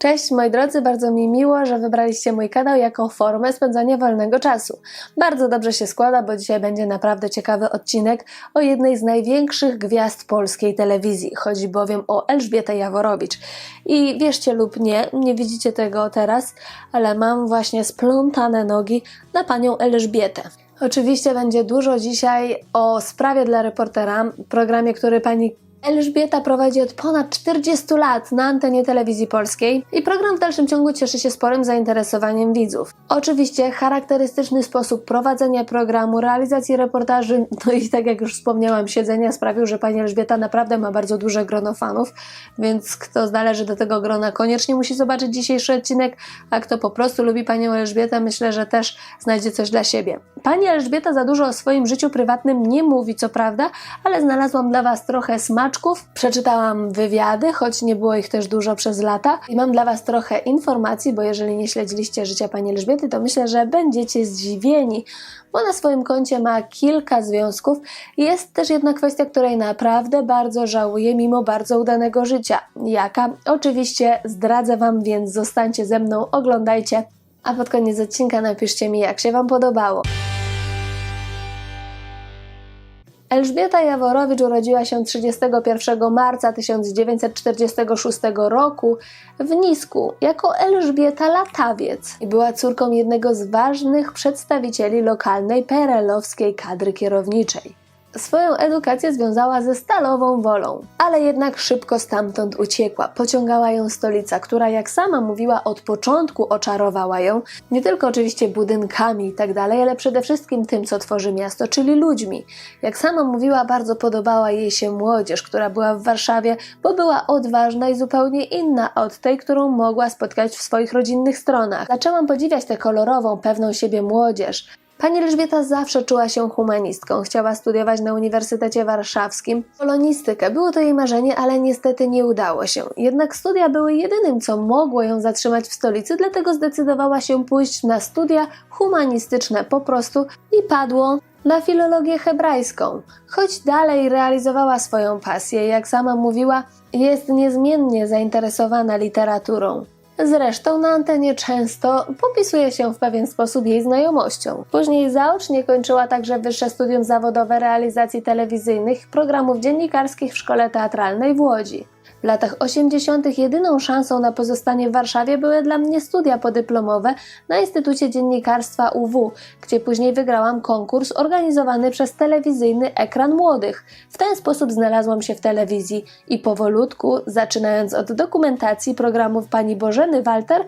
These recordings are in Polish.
Cześć moi drodzy, bardzo mi miło, że wybraliście mój kanał jako formę spędzania wolnego czasu. Bardzo dobrze się składa, bo dzisiaj będzie naprawdę ciekawy odcinek o jednej z największych gwiazd polskiej telewizji. Chodzi bowiem o Elżbietę Jaworowicz. I wierzcie lub nie, nie widzicie tego teraz, ale mam właśnie splątane nogi na panią Elżbietę. Oczywiście będzie dużo dzisiaj o sprawie dla reportera, programie, który pani Elżbieta prowadzi od ponad 40 lat na antenie telewizji polskiej i program w dalszym ciągu cieszy się sporym zainteresowaniem widzów. Oczywiście charakterystyczny sposób prowadzenia programu, realizacji reportaży, no i tak jak już wspomniałam, siedzenia sprawił, że pani Elżbieta naprawdę ma bardzo duże grono fanów, więc kto należy do tego grona koniecznie musi zobaczyć dzisiejszy odcinek, a kto po prostu lubi panią Elżbietę, myślę, że też znajdzie coś dla siebie. Pani Elżbieta za dużo o swoim życiu prywatnym nie mówi, co prawda, ale znalazłam dla Was trochę Przeczytałam wywiady, choć nie było ich też dużo przez lata. I mam dla Was trochę informacji, bo jeżeli nie śledziliście życia pani Elżbiety, to myślę, że będziecie zdziwieni, bo na swoim koncie ma kilka związków. Jest też jedna kwestia, której naprawdę bardzo żałuję, mimo bardzo udanego życia. Jaka? Oczywiście zdradzę Wam, więc zostańcie ze mną, oglądajcie. A pod koniec odcinka napiszcie mi, jak się Wam podobało. Elżbieta Jaworowicz urodziła się 31 marca 1946 roku w Nisku jako Elżbieta Latawiec i była córką jednego z ważnych przedstawicieli lokalnej perelowskiej kadry kierowniczej. Swoją edukację związała ze stalową wolą, ale jednak szybko stamtąd uciekła. Pociągała ją stolica, która, jak sama mówiła, od początku oczarowała ją, nie tylko oczywiście budynkami i tak ale przede wszystkim tym, co tworzy miasto, czyli ludźmi. Jak sama mówiła, bardzo podobała jej się młodzież, która była w Warszawie, bo była odważna i zupełnie inna od tej, którą mogła spotkać w swoich rodzinnych stronach. Zaczęłam podziwiać tę kolorową, pewną siebie młodzież. Pani Elżbieta zawsze czuła się humanistką. Chciała studiować na Uniwersytecie Warszawskim polonistykę. Było to jej marzenie, ale niestety nie udało się. Jednak studia były jedynym, co mogło ją zatrzymać w stolicy, dlatego zdecydowała się pójść na studia humanistyczne po prostu i padło na filologię hebrajską. Choć dalej realizowała swoją pasję, jak sama mówiła, jest niezmiennie zainteresowana literaturą. Zresztą na antenie często popisuje się w pewien sposób jej znajomością. Później zaocznie kończyła także wyższe studium zawodowe realizacji telewizyjnych programów dziennikarskich w Szkole Teatralnej w Łodzi. W latach 80. jedyną szansą na pozostanie w Warszawie były dla mnie studia podyplomowe na Instytucie Dziennikarstwa UW, gdzie później wygrałam konkurs organizowany przez telewizyjny Ekran Młodych. W ten sposób znalazłam się w telewizji i powolutku, zaczynając od dokumentacji programów pani Bożeny Walter,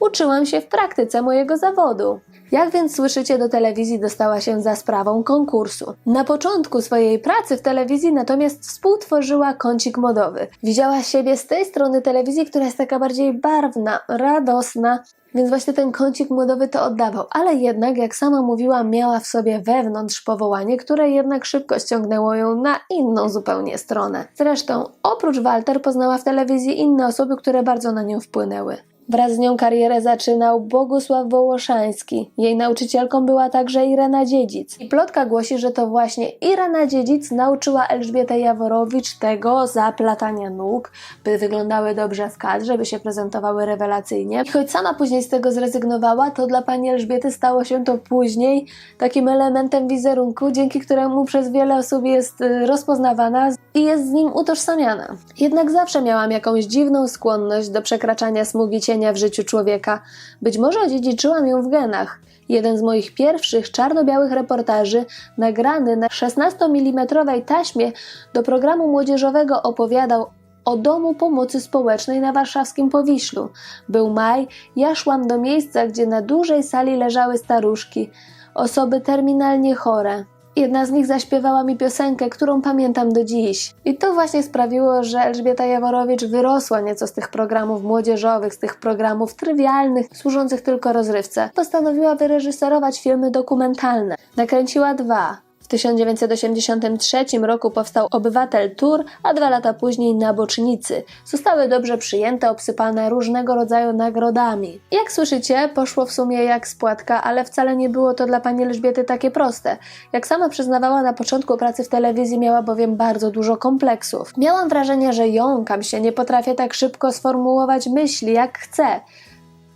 uczyłam się w praktyce mojego zawodu. Jak więc słyszycie, do telewizji dostała się za sprawą konkursu. Na początku swojej pracy w telewizji natomiast współtworzyła kącik modowy. Widziała siebie z tej strony telewizji, która jest taka bardziej barwna, radosna, więc właśnie ten kącik młodowy to oddawał, ale jednak, jak sama mówiła, miała w sobie wewnątrz powołanie, które jednak szybko ściągnęło ją na inną zupełnie stronę. Zresztą, oprócz Walter poznała w telewizji inne osoby, które bardzo na nią wpłynęły. Wraz z nią karierę zaczynał Bogusław Wołoszański. Jej nauczycielką była także Irena Dziedzic. I plotka głosi, że to właśnie Irena Dziedzic nauczyła Elżbietę Jaworowicz tego zaplatania nóg, by wyglądały dobrze w kadrze, by się prezentowały rewelacyjnie. I choć sama później z tego zrezygnowała, to dla pani Elżbiety stało się to później takim elementem wizerunku, dzięki któremu przez wiele osób jest y, rozpoznawana i jest z nim utożsamiana. Jednak zawsze miałam jakąś dziwną skłonność do przekraczania smugi w życiu człowieka. Być może odziedziczyłam ją w genach. Jeden z moich pierwszych czarno-białych reportaży, nagrany na 16 mm taśmie do programu młodzieżowego, opowiadał o Domu Pomocy Społecznej na warszawskim Powiślu. Był maj, ja szłam do miejsca, gdzie na dużej sali leżały staruszki, osoby terminalnie chore. Jedna z nich zaśpiewała mi piosenkę, którą pamiętam do dziś. I to właśnie sprawiło, że Elżbieta Jaworowicz wyrosła nieco z tych programów młodzieżowych, z tych programów trywialnych, służących tylko rozrywce. Postanowiła wyreżyserować filmy dokumentalne. Nakręciła dwa. W 1983 roku powstał Obywatel Tour, a dwa lata później Nabocznicy. Zostały dobrze przyjęte, obsypane różnego rodzaju nagrodami. Jak słyszycie, poszło w sumie jak spłatka, ale wcale nie było to dla pani Elżbiety takie proste. Jak sama przyznawała na początku pracy w telewizji, miała bowiem bardzo dużo kompleksów. Miałam wrażenie, że jąkam się, nie potrafię tak szybko sformułować myśli, jak chcę.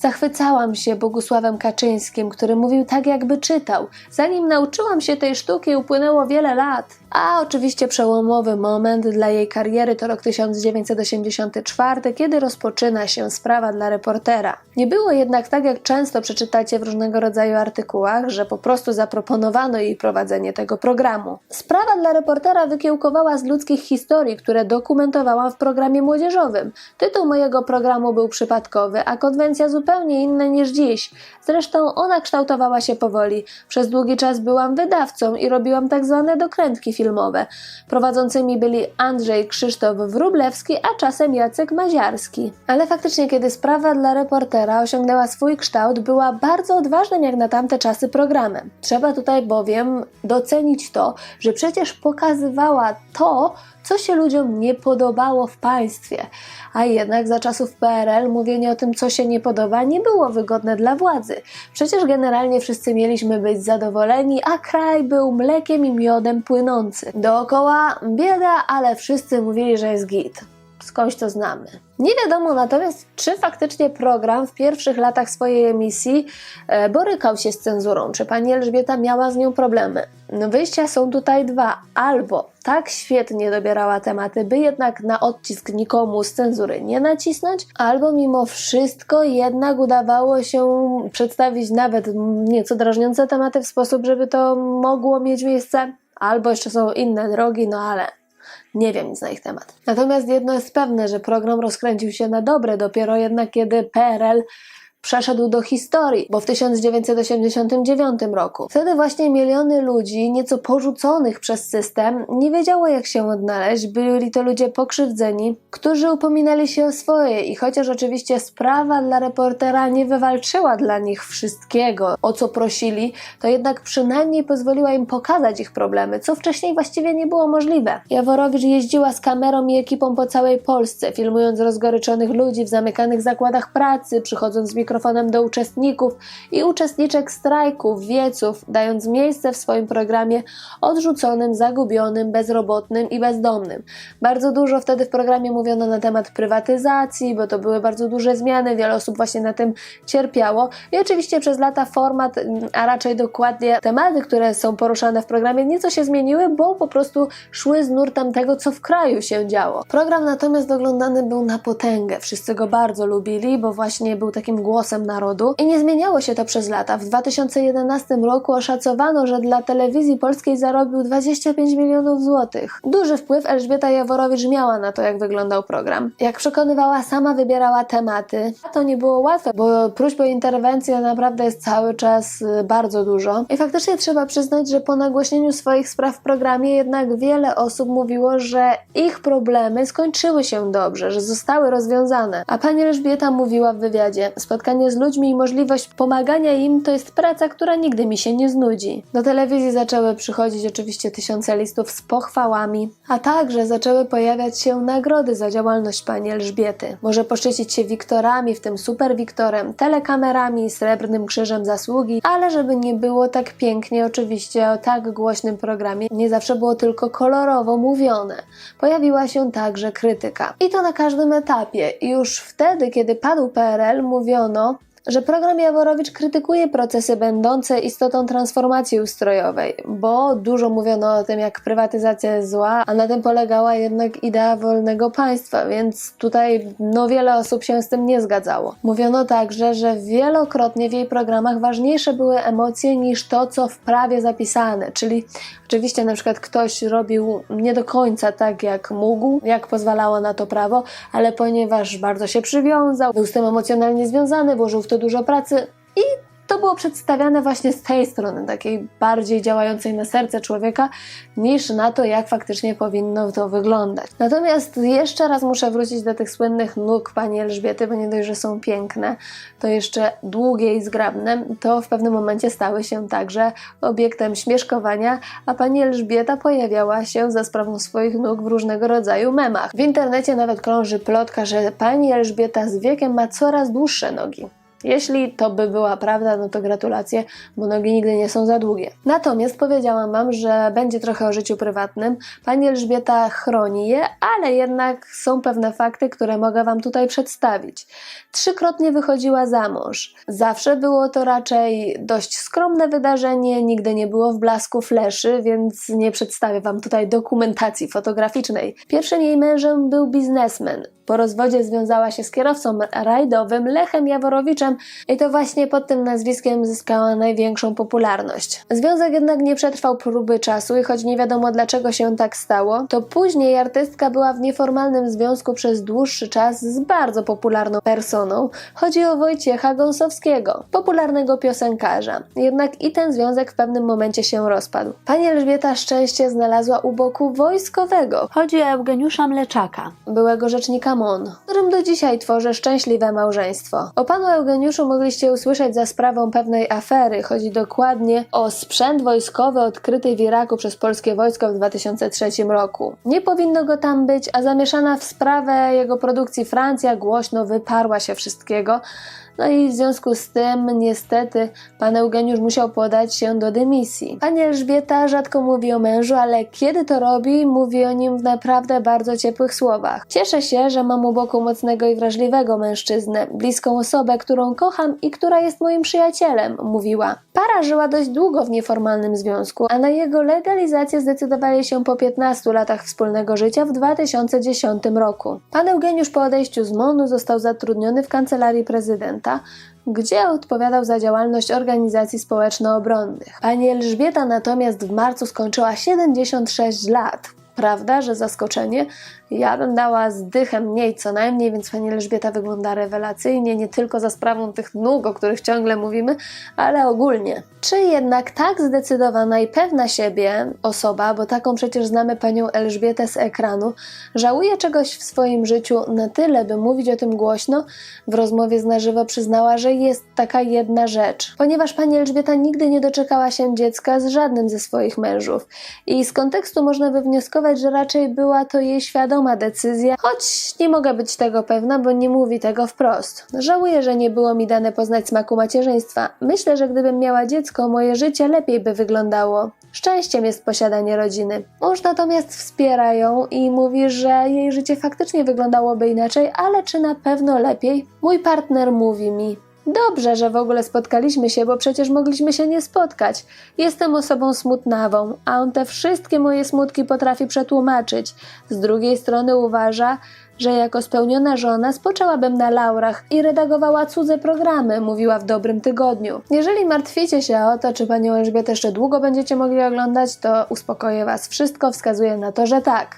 Zachwycałam się Bogusławem Kaczyńskim, który mówił tak, jakby czytał. Zanim nauczyłam się tej sztuki, upłynęło wiele lat. A oczywiście przełomowy moment dla jej kariery to rok 1984, kiedy rozpoczyna się sprawa dla reportera. Nie było jednak tak, jak często przeczytacie w różnego rodzaju artykułach, że po prostu zaproponowano jej prowadzenie tego programu. Sprawa dla reportera wykiełkowała z ludzkich historii, które dokumentowałam w programie młodzieżowym. Tytuł mojego programu był przypadkowy, a konwencja zupełnie inna niż dziś. Zresztą ona kształtowała się powoli. Przez długi czas byłam wydawcą i robiłam tak zwane dokrętki filmowe. Prowadzącymi byli Andrzej Krzysztof Wróblewski, a czasem Jacek Maziarski. Ale faktycznie, kiedy sprawa dla reportera osiągnęła swój kształt, była bardzo odważnym jak na tamte czasy programem. Trzeba tutaj bowiem docenić to, że przecież pokazywała to, co się ludziom nie podobało w państwie. A jednak za czasów PRL mówienie o tym, co się nie podoba, nie było wygodne dla władzy. Przecież generalnie wszyscy mieliśmy być zadowoleni, a kraj był mlekiem i miodem płynący. Dookoła bieda, ale wszyscy mówili, że jest git. Skądś to znamy. Nie wiadomo natomiast, czy faktycznie program w pierwszych latach swojej emisji e, borykał się z cenzurą, czy pani Elżbieta miała z nią problemy. No, wyjścia są tutaj dwa. Albo tak świetnie dobierała tematy, by jednak na odcisk nikomu z cenzury nie nacisnąć, albo mimo wszystko jednak udawało się przedstawić nawet nieco drażniące tematy w sposób, żeby to mogło mieć miejsce. Albo jeszcze są inne drogi, no ale nie wiem nic na ich temat. Natomiast jedno jest pewne, że program rozkręcił się na dobre dopiero jednak kiedy PRL przeszedł do historii, bo w 1989 roku. Wtedy właśnie miliony ludzi, nieco porzuconych przez system, nie wiedziało jak się odnaleźć. Byli to ludzie pokrzywdzeni, którzy upominali się o swoje i chociaż oczywiście sprawa dla reportera nie wywalczyła dla nich wszystkiego, o co prosili, to jednak przynajmniej pozwoliła im pokazać ich problemy, co wcześniej właściwie nie było możliwe. Jaworowicz jeździła z kamerą i ekipą po całej Polsce, filmując rozgoryczonych ludzi w zamykanych zakładach pracy, przychodząc z do uczestników i uczestniczek strajków, wieców, dając miejsce w swoim programie odrzuconym, zagubionym, bezrobotnym i bezdomnym. Bardzo dużo wtedy w programie mówiono na temat prywatyzacji, bo to były bardzo duże zmiany, wiele osób właśnie na tym cierpiało i oczywiście przez lata format, a raczej dokładnie tematy, które są poruszane w programie nieco się zmieniły, bo po prostu szły z nurtem tego, co w kraju się działo. Program natomiast oglądany był na potęgę, wszyscy go bardzo lubili, bo właśnie był takim głosem narodu i nie zmieniało się to przez lata. W 2011 roku oszacowano, że dla telewizji polskiej zarobił 25 milionów złotych. Duży wpływ Elżbieta Jaworowicz miała na to, jak wyglądał program. Jak przekonywała, sama wybierała tematy. A to nie było łatwe, bo próśb o interwencję naprawdę jest cały czas y, bardzo dużo. I faktycznie trzeba przyznać, że po nagłośnieniu swoich spraw w programie jednak wiele osób mówiło, że ich problemy skończyły się dobrze, że zostały rozwiązane. A pani Elżbieta mówiła w wywiadzie: Spotkanie z ludźmi i możliwość pomagania im to jest praca, która nigdy mi się nie znudzi. Do telewizji zaczęły przychodzić oczywiście tysiące listów z pochwałami, a także zaczęły pojawiać się nagrody za działalność pani Elżbiety. Może poszczycić się Wiktorami, w tym Super Wiktorem, telekamerami, Srebrnym Krzyżem Zasługi, ale żeby nie było tak pięknie, oczywiście o tak głośnym programie nie zawsze było tylko kolorowo mówione. Pojawiła się także krytyka. I to na każdym etapie. Już wtedy, kiedy padł PRL, mówiono, mundo. Że program Jaworowicz krytykuje procesy będące istotą transformacji ustrojowej, bo dużo mówiono o tym, jak prywatyzacja jest zła, a na tym polegała jednak idea wolnego państwa, więc tutaj no wiele osób się z tym nie zgadzało. Mówiono także, że wielokrotnie w jej programach ważniejsze były emocje niż to, co w prawie zapisane, czyli oczywiście na przykład ktoś robił nie do końca tak, jak mógł, jak pozwalało na to prawo, ale ponieważ bardzo się przywiązał, był z tym emocjonalnie związany, włożył w to dużo pracy i to było przedstawiane właśnie z tej strony, takiej bardziej działającej na serce człowieka, niż na to, jak faktycznie powinno to wyglądać. Natomiast jeszcze raz muszę wrócić do tych słynnych nóg pani Elżbiety, bo nie dość, że są piękne, to jeszcze długie i zgrabne, to w pewnym momencie stały się także obiektem śmieszkowania, a pani Elżbieta pojawiała się za sprawą swoich nóg w różnego rodzaju memach. W internecie nawet krąży plotka, że pani Elżbieta z wiekiem ma coraz dłuższe nogi. Jeśli to by była prawda, no to gratulacje, bo nogi nigdy nie są za długie. Natomiast powiedziałam Wam, że będzie trochę o życiu prywatnym. Pani Elżbieta chroni je, ale jednak są pewne fakty, które mogę Wam tutaj przedstawić. Trzykrotnie wychodziła za mąż. Zawsze było to raczej dość skromne wydarzenie, nigdy nie było w blasku fleszy, więc nie przedstawię Wam tutaj dokumentacji fotograficznej. Pierwszym jej mężem był biznesmen. Po rozwodzie związała się z kierowcą rajdowym Lechem Jaworowiczem i to właśnie pod tym nazwiskiem zyskała największą popularność. Związek jednak nie przetrwał próby czasu i choć nie wiadomo dlaczego się tak stało, to później artystka była w nieformalnym związku przez dłuższy czas z bardzo popularną personą. Chodzi o Wojciecha Gąsowskiego, popularnego piosenkarza. Jednak i ten związek w pewnym momencie się rozpadł. Pani Elżbieta szczęście znalazła u boku wojskowego. Chodzi o Eugeniusza Mleczaka, byłego rzecznika MON, którym do dzisiaj tworzy szczęśliwe małżeństwo. O panu Eugeniuszu mogliście usłyszeć za sprawą pewnej afery. Chodzi dokładnie o sprzęt wojskowy odkryty w Iraku przez polskie wojsko w 2003 roku. Nie powinno go tam być, a zamieszana w sprawę jego produkcji Francja głośno wyparła się wszystkiego. No i w związku z tym, niestety, pan Eugeniusz musiał podać się do dymisji. Pani Elżbieta rzadko mówi o mężu, ale kiedy to robi, mówi o nim w naprawdę bardzo ciepłych słowach. Cieszę się, że mam u boku mocnego i wrażliwego mężczyznę, bliską osobę, którą kocham i która jest moim przyjacielem, mówiła. Para żyła dość długo w nieformalnym związku, a na jego legalizację zdecydowali się po 15 latach wspólnego życia w 2010 roku. Pan Eugeniusz po odejściu z MONU został zatrudniony w kancelarii prezydenta, gdzie odpowiadał za działalność organizacji społeczno-obronnych. Pani Elżbieta natomiast w marcu skończyła 76 lat. Prawda, że zaskoczenie? Ja bym dała z dychem mniej co najmniej, więc pani Elżbieta wygląda rewelacyjnie, nie tylko za sprawą tych nóg, o których ciągle mówimy, ale ogólnie. Czy jednak tak zdecydowana i pewna siebie osoba, bo taką przecież znamy panią Elżbietę z ekranu, żałuje czegoś w swoim życiu na tyle, by mówić o tym głośno? W rozmowie z na żywo przyznała, że jest taka jedna rzecz. Ponieważ pani Elżbieta nigdy nie doczekała się dziecka z żadnym ze swoich mężów. I z kontekstu można wywnioskować, że raczej była to jej świadoma decyzja, choć nie mogę być tego pewna, bo nie mówi tego wprost. Żałuję, że nie było mi dane poznać smaku macierzyństwa. Myślę, że gdybym miała dziecko, moje życie lepiej by wyglądało. Szczęściem jest posiadanie rodziny. Mąż natomiast wspiera ją i mówi, że jej życie faktycznie wyglądało inaczej, ale czy na pewno lepiej? Mój partner mówi mi, Dobrze, że w ogóle spotkaliśmy się, bo przecież mogliśmy się nie spotkać. Jestem osobą smutnawą, a on te wszystkie moje smutki potrafi przetłumaczyć. Z drugiej strony uważa, że jako spełniona żona spoczęłabym na laurach i redagowała cudze programy, mówiła w dobrym tygodniu. Jeżeli martwicie się o to, czy panią Elżbietę jeszcze długo będziecie mogli oglądać, to uspokoję was. Wszystko wskazuje na to, że tak.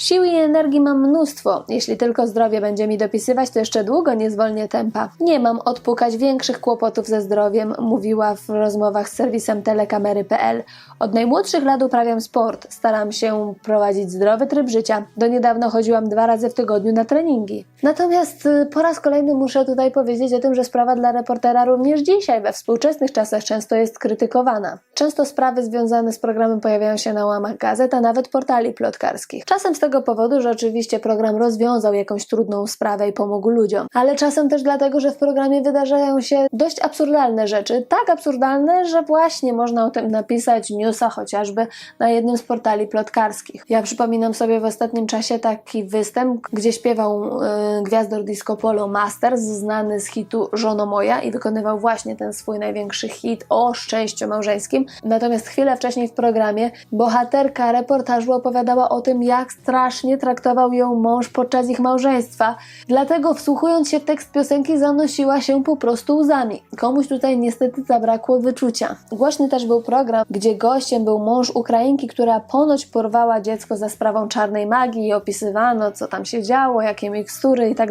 Siły i energii mam mnóstwo. Jeśli tylko zdrowie będzie mi dopisywać, to jeszcze długo nie zwolnię tempa. Nie mam odpukać większych kłopotów ze zdrowiem, mówiła w rozmowach z serwisem telekamery.pl. Od najmłodszych lat uprawiam sport. Staram się prowadzić zdrowy tryb życia. Do niedawna chodziłam dwa razy w tygodniu na treningi. Natomiast y, po raz kolejny muszę tutaj powiedzieć o tym, że sprawa dla reportera również dzisiaj, we współczesnych czasach, często jest krytykowana. Często sprawy związane z programem pojawiają się na łamach gazet, a nawet portali plotkarskich. Czasem z tego powodu, że oczywiście program rozwiązał jakąś trudną sprawę i pomógł ludziom, ale czasem też dlatego, że w programie wydarzają się dość absurdalne rzeczy. Tak absurdalne, że właśnie można o tym napisać newsa chociażby na jednym z portali plotkarskich. Ja przypominam sobie w ostatnim czasie taki występ, gdzie śpiewał yy, gwiazdor disco polo Masters, znany z hitu Żono Moja i wykonywał właśnie ten swój największy hit o szczęściu małżeńskim. Natomiast chwilę wcześniej w programie bohaterka reportażu opowiadała o tym, jak strasznie traktował ją mąż podczas ich małżeństwa. Dlatego wsłuchując się w tekst piosenki zanosiła się po prostu łzami. Komuś tutaj niestety zabrakło wyczucia. Głośny też był program, gdzie gościem był mąż Ukrainki, która ponoć porwała dziecko za sprawą czarnej magii i opisywano, co tam się działo, jakie mikstury i tak.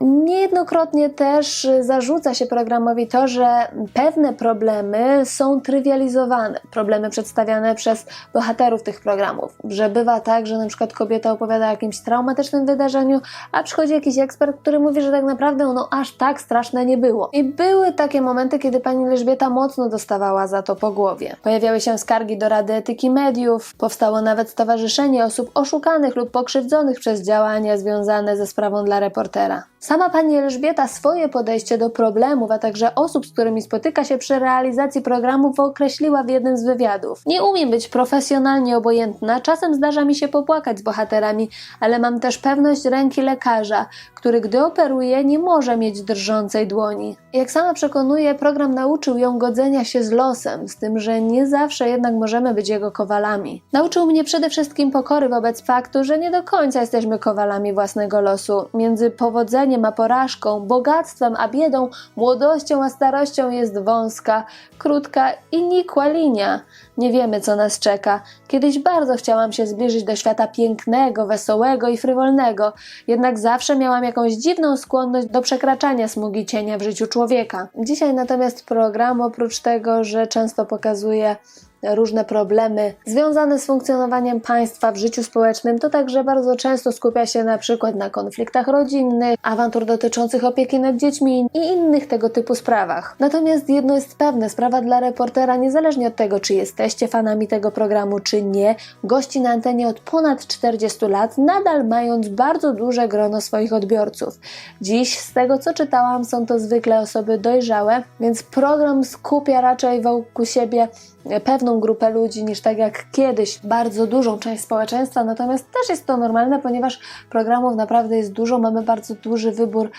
Niejednokrotnie też y, zarzuca się programowi to, że pewne problemy są trywializowane, problemy przedstawiane przez bohaterów tych programów. Że bywa tak, że na przykład kobieta opowiada o jakimś traumatycznym wydarzeniu, a przychodzi jakiś ekspert, który mówi, że tak naprawdę ono aż tak straszne nie było. I były takie momenty, kiedy pani Elżbieta mocno dostawała za to po głowie. Pojawiały się skargi do Rady Etyki Mediów, powstało nawet stowarzyszenie osób oszukanych lub pokrzywdzonych przez działania związane ze sprawą dla reportera. Sama pani Elżbieta swoje podejście do problemów, a także osób, z którymi spotyka się przy realizacji programów, określiła w jednym z wywiadów. Nie umiem być profesjonalnie obojętna, czasem zdarza mi się popłakać z bohaterami, ale mam też pewność ręki lekarza, który gdy operuje, nie może mieć drżącej dłoni. Jak sama przekonuje, program nauczył ją godzenia się z losem, z tym, że nie zawsze jednak możemy być jego kowalami. Nauczył mnie przede wszystkim pokory wobec faktu, że nie do końca jesteśmy kowalami własnego losu. Między powodzeniem a porażką, bogactwem a biedą, młodością a starością jest wąska, krótka i nikła linia. Nie wiemy, co nas czeka. Kiedyś bardzo chciałam się zbliżyć do świata pięknego, wesołego i frywolnego, jednak zawsze miałam jakąś dziwną skłonność do przekraczania smugi cienia w życiu człowieka. Dzisiaj natomiast program, oprócz tego, że często pokazuje różne problemy związane z funkcjonowaniem państwa w życiu społecznym, to także bardzo często skupia się na przykład na konfliktach rodzinnych, awantur dotyczących opieki nad dziećmi i innych tego typu sprawach. Natomiast jedno jest pewne, sprawa dla reportera, niezależnie od tego, czy jesteście fanami tego programu, czy nie, gości na antenie od ponad 40 lat, nadal mając bardzo duże grono swoich odbiorców. Dziś, z tego co czytałam, są to zwykle osoby dojrzałe, więc program skupia raczej wokół siebie pewną grupę ludzi niż tak jak kiedyś bardzo dużą część społeczeństwa, natomiast też jest to normalne, ponieważ programów naprawdę jest dużo, mamy bardzo duży wybór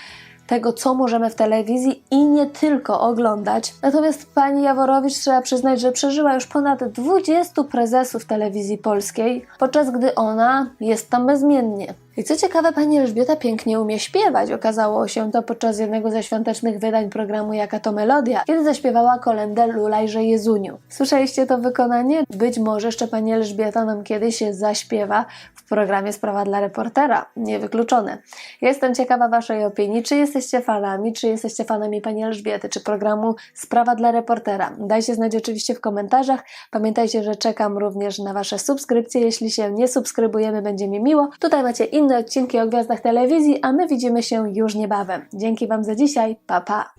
tego, co możemy w telewizji i nie tylko oglądać. Natomiast pani Jaworowicz trzeba przyznać, że przeżyła już ponad 20 prezesów telewizji polskiej, podczas gdy ona jest tam bezmiennie. I co ciekawe, pani Elżbieta pięknie umie śpiewać. Okazało się to podczas jednego ze świątecznych wydań programu Jaka to Melodia, kiedy zaśpiewała kolędę Lulajże Jezuniu. Słyszeliście to wykonanie? Być może jeszcze pani Elżbieta nam kiedyś zaśpiewa w programie Sprawa dla reportera. Niewykluczone. Jestem ciekawa waszej opinii. Czy jesteście fanami? Czy jesteście fanami pani Elżbiety? Czy programu Sprawa dla reportera? Dajcie znać oczywiście w komentarzach. Pamiętajcie, że czekam również na wasze subskrypcje. Jeśli się nie subskrybujemy, będzie mi miło. Tutaj macie inne odcinki o gwiazdach telewizji, a my widzimy się już niebawem. Dzięki Wam za dzisiaj, pa pa!